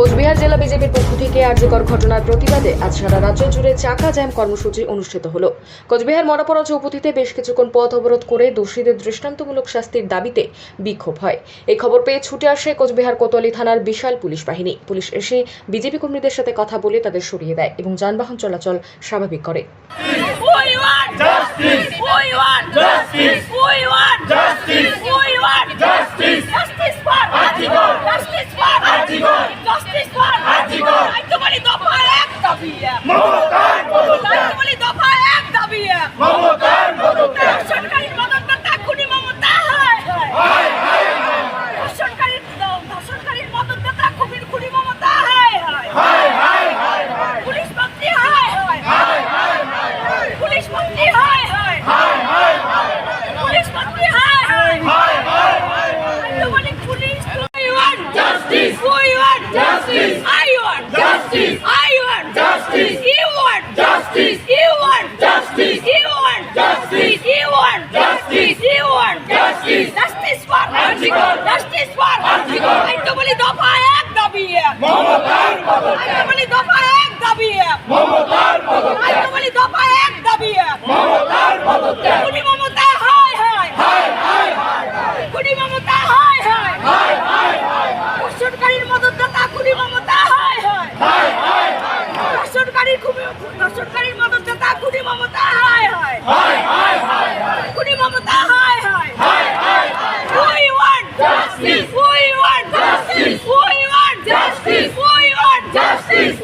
কোচবিহার জেলা বিজেপির পক্ষ থেকে আর্যকর ঘটনার প্রতিবাদে আজ সারা রাজ্য জুড়ে চাকা জ্যাম কর্মসূচি অনুষ্ঠিত হলো কোচবিহার মরাপড়া চৌপথিতে বেশ কিছুক্ষণ পথ অবরোধ করে দোষীদের দৃষ্টান্তমূলক শাস্তির দাবিতে বিক্ষোভ হয় এই খবর পেয়ে ছুটে আসে কোচবিহার কোতোয়ালি থানার বিশাল পুলিশ বাহিনী পুলিশ এসে বিজেপি কর্মীদের সাথে কথা বলে তাদের সরিয়ে দেয় এবং যানবাহন চলাচল স্বাভাবিক করে justice. We want justice. We want justice. Justice for Article. Justice for Article. দায়িত্ব বলি দফা এক দাবি এক। দায়িত্ব বলি দফা এক দাবি এক। সরকারি মদতদাতা খুনি মমতা হায় হায়। খুনি মমতা হয় হায়। পুলিশ মন্ত্রী হায় হায়। পুলিশ মন্ত্রী হায় হায় পুলিশ মন্ত্রী হায় হায় আইতো বলি police we want justice we want justice I want justice I want justice you want justice you want justice you want justice you want justice you want justice justice for justice for এই তো বলি দফা এক দাবি Justice!